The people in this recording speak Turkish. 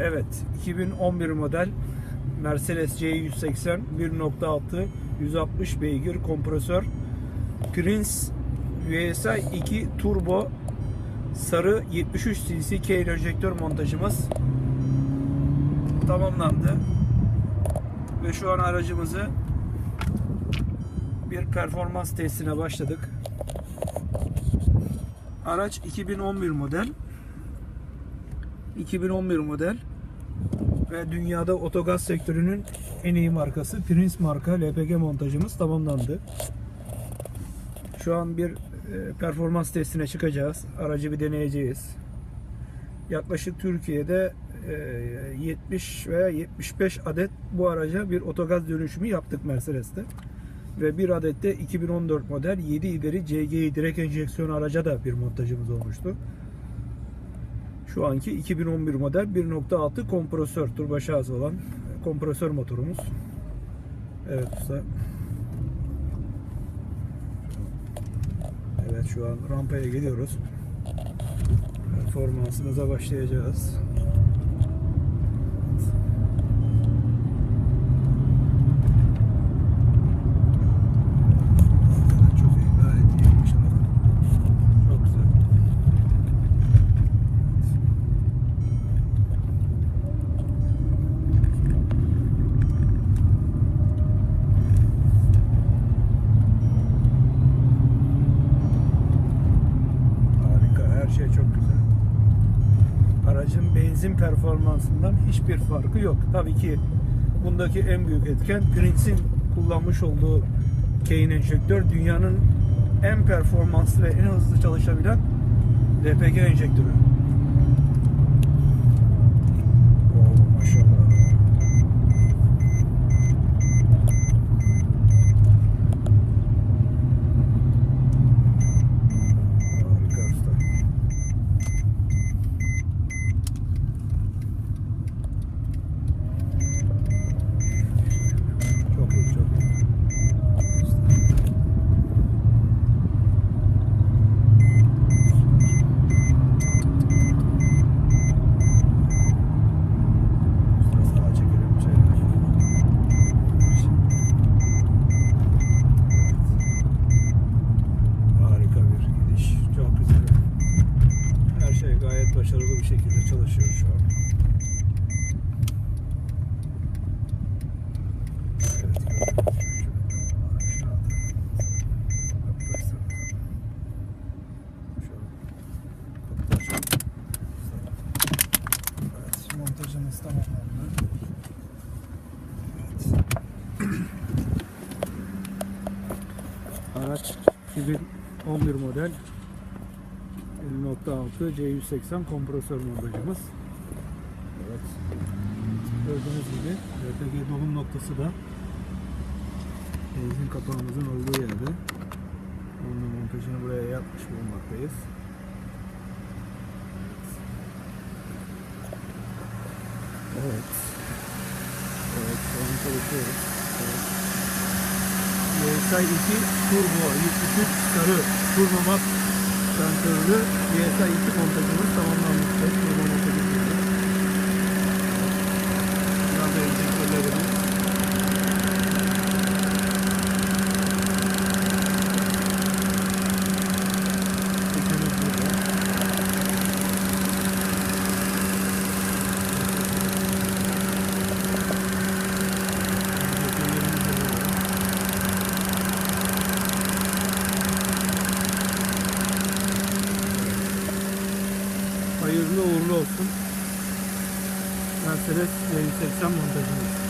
Evet, 2011 model Mercedes C180 1.6 160 beygir kompresör Prince VSI 2 Turbo sarı 73 cc K enjektör montajımız tamamlandı. Ve şu an aracımızı bir performans testine başladık. Araç 2011 model. 2011 model ve dünyada otogaz sektörünün en iyi markası Prince marka LPG montajımız tamamlandı. Şu an bir e, performans testine çıkacağız. Aracı bir deneyeceğiz. Yaklaşık Türkiye'de e, 70 veya 75 adet bu araca bir otogaz dönüşümü yaptık Mercedes'te. Ve bir adet de 2014 model 7 ileri CGI direkt enjeksiyon araca da bir montajımız olmuştu. Şu anki 2011 model 1.6 kompresör turboşarj olan kompresör motorumuz. Evet usta. Evet şu an rampaya geliyoruz. Performansımıza başlayacağız. Benzin performansından hiçbir farkı yok. Tabii ki bundaki en büyük etken Prince'in kullanmış olduğu Kane enjektör dünyanın en performanslı ve en hızlı çalışabilen LPG enjektörü. Şey gayet başarılı bir şekilde çalışıyor şu an. Montajımız tamamlandı. Evet. Araç 2011 model 1.6 C180 kompresör montajımız. Evet. Gördüğünüz gibi LPG dolum noktası da benzin kapağımızın olduğu yerde. Onun montajını buraya yapmış bulunmaktayız. Evet. Evet, şu an çalışıyoruz. Evet. VSI 2 Turbo 73 sarı Turbo Max sensörlü VSI 2 montajımız tamamlanmıştır. Hayırlı uğurlu olsun. Mercedes C180 montajımız.